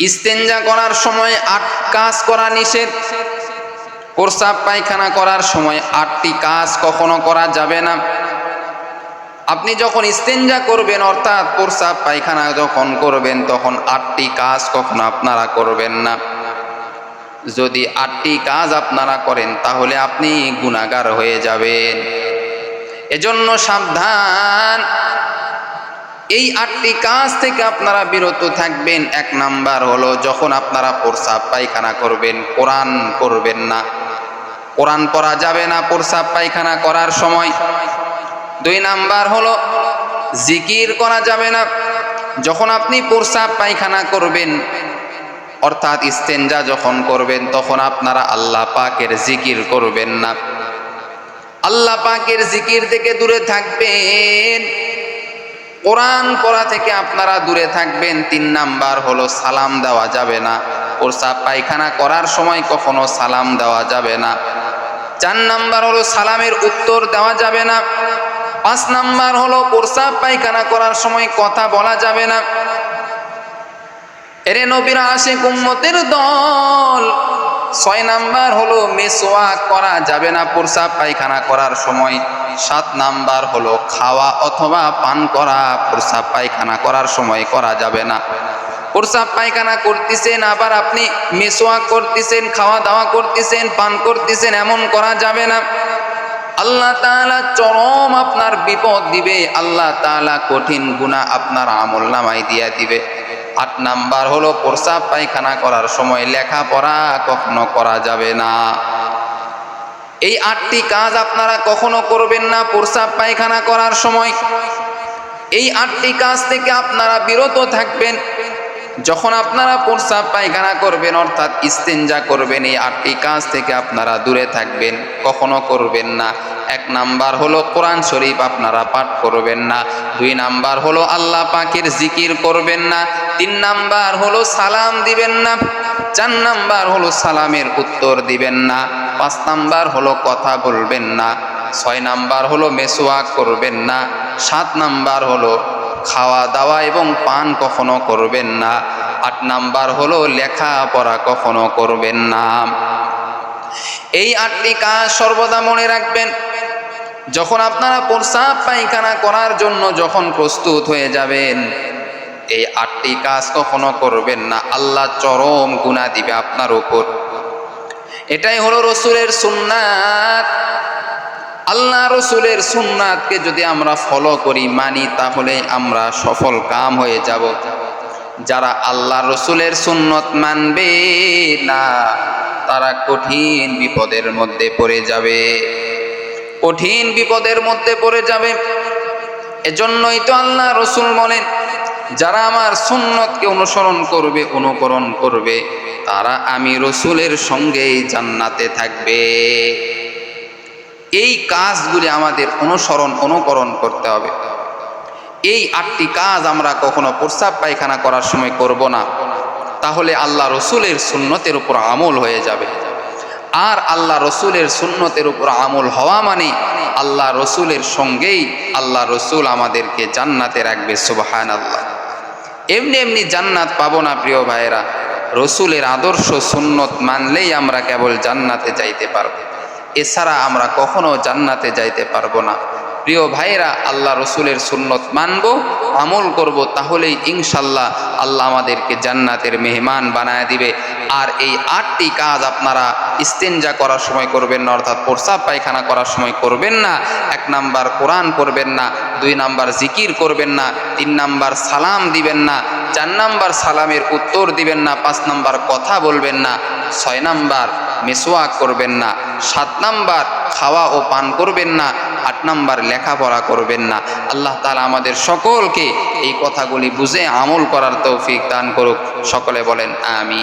ইস্তেঞ্জা করার সময় আট কাজ করা নিষেধ। প্রস্রাব পায়খানা করার সময় আটটি কাজ কখনো করা যাবে না। আপনি যখন ইস্তেঞ্জা করবেন, অর্থাৎ প্রস্রাব পায়খানা যখন করবেন, তখন আটটি কাজ কখনো আপনারা করবেন না। যদি আটটি কাজ আপনারা করেন, তাহলে আপনি গুণাগার হয়ে যাবেন। এজন্য সাবধান। এই আটটি কাজ থেকে আপনারা বিরত থাকবেন। এক নাম্বার হলো যখন আপনারা প্রস্রাব পায়খানা করবেন, কোরআন করবেন না। কোরআন পড়া যাবে না প্রস্রাব পায়খানা করার সময়। দুই নাম্বার হলো জিকির করা যাবে না। যখন আপনি প্রস্রাব পায়খানা করবেন, অর্থাৎ ইস্তেঞ্জা যখন করবেন, তখন আপনারা আল্লাহ পাকের জিকির করবেন না। আল্লাহ পাকের জিকির থেকে দূরে থাকবেন। কোরআন পড়া থেকে আপনারা দূরে থাকবেন, তিন নাম্বার হলো সালাম দেওয়া যাবে না। প্রস্রাব পায়খানা করার সময় কখনো সালাম দেওয়া যাবে না। চার নাম্বার হলো সালামের উত্তর দেওয়া যাবে না। পাঁচ নাম্বার হলো প্রস্রাব পায়খানা করার সময় কথা বলা যাবে না। এরে নবীরা আসে কুম্মতের দল ছয় নাম্বার হলো মেসোয়া করা যাবে না প্রস্রাব পায়খানা করার সময়। সাত নাম্বার হলো খাওয়া অথবা পান করা প্রস্রাব পায়খানা করার সময় করা যাবে না। প্রস্রাব পায়খানা করতেছেন, আবার আপনি মেসোয়া করতেছেন খাওয়া দাওয়া করতেছেন, পান করতেছেন, এমন করা যাবে না। আল্লাহ তালা চরম আপনার বিপদ দিবে, আল্লাহ তালা কঠিন গুণা আপনার আমল নামাই দিয়া দিবে। আট নাম্বার হলো, প্রস্রাব পায়খানা করার সময় লেখাপড়া কখনো করা যাবে না। এই আটটি কাজ আপনারা কখনো করবেন না প্রস্রাব পায়খানা করার সময়। এই আটটি কাজ থেকে আপনারা বিরত থাকবেন। যখন আপনারা প্রস্রাব পায়খানা করবেন, অর্থাৎ ইস্তেঞ্জা করবেন, এই আটটি কাজ থেকে আপনারা দূরে থাকবেন, কখনো করবেন না। এক নাম্বার হলো কোরআন শরীফ আপনারা পাঠ করবেন না। দুই নাম্বার হলো আল্লাহ পাকের জিকির করবেন না। তিন নাম্বার হলো সালাম দিবেন না। চার নাম্বার হলো সালামের উত্তর দিবেন না। পাঁচ নাম্বার হলো কথা বলবেন না। ছয় নাম্বার হলো মেসোয়াক করবেন না। সাত নাম্বার হলো খাওয়া দাওয়া এবং পান কখনো করবেন না। আট নাম্বার হলো লেখাপড়া কখনো করবেন না। এই আটটি কাজ সর্বদা মনে রাখবেন। যখন আপনারা প্রস্রাব পায়খানা করার জন্য যখন প্রস্তুত হয়ে যাবেন, এই আটটি কাজ কখনো করবেন না। আল্লাহ চরম গুণা দিবে আপনার উপর। এটাই হলো রসুলের সুন্নাত। আল্লাহ রসুলের সুন্নাতকে যদি আমরা ফলো করি, মানি, তাহলে আমরা সফল কাম হয়ে যাব। যারা আল্লাহ রসুলের সুন্নত মানবে, না, তারা কঠিন বিপদের মধ্যে পড়ে যাবে। কঠিন বিপদের মধ্যে পড়ে যাবে। এজন্যই তো আল্লাহ রসুল বলেন, যারা আমার সুন্নতকে অনুসরণ করবে, অনুকরণ করবে, তারা আমি রসুলের সঙ্গেই জান্নাতে থাকবে। এই কাজগুলি আমাদের অনুসরণ, অনুকরণ করতে হবে। এই আটটি কাজ আমরা কখনো প্রস্রাব পায়খানা করার সময় করব না। তাহলে আল্লাহ রসুলের সুন্নতের উপর আমল হয়ে যাবে। আর আল্লাহ রসুলের সুন্নতের উপর আমল হওয়া মানে আল্লাহ রসুলের সঙ্গেই আল্লাহ রসুল আমাদেরকে জান্নাতে রাখবে সুবাহান আল্লাহ এমনি এমনি জান্নাত পাবো না, প্রিয় ভাইয়েরা। রসুলের আদর্শ সুন্নত মানলেই আমরা কেবল জান্নাতে যাইতে পারব। এছাড়া আমরা কখনো জান্নাতে যাইতে পারব না। প্রিয় ভাইয়েরা, আল্লাহ রসুলের সুন্নত মানব, আমল করব, তাহলেই ইনশাল্লাহ আল্লাহ আমাদেরকে জান্নাতের মেহমান বানায় দিবে। আর এই আটটি কাজ আপনারা ইস্তেঞ্জা করার সময় করবেন না, অর্থাৎ প্রস্রাব পায়খানা করার সময় করবেন না, এক নাম্বার কোরআন করবেন না, দুই নাম্বার জিকির করবেন না, তিন নাম্বার সালাম দিবেন না, চার নাম্বার সালামের উত্তর দিবেন না, পাঁচ নাম্বার কথা বলবেন না, ছয় নাম্বার মেসোয়াক করবেন না, সাত নাম্বার খাওয়া ও পান করবেন না আট নাম্বার লেখাপড়া করবেন না। আল্লাহ তালা আমাদের সকলকে এই কথাগুলি বুঝে আমল করার তৌফিক দান করুক। সকলে বলেন আমি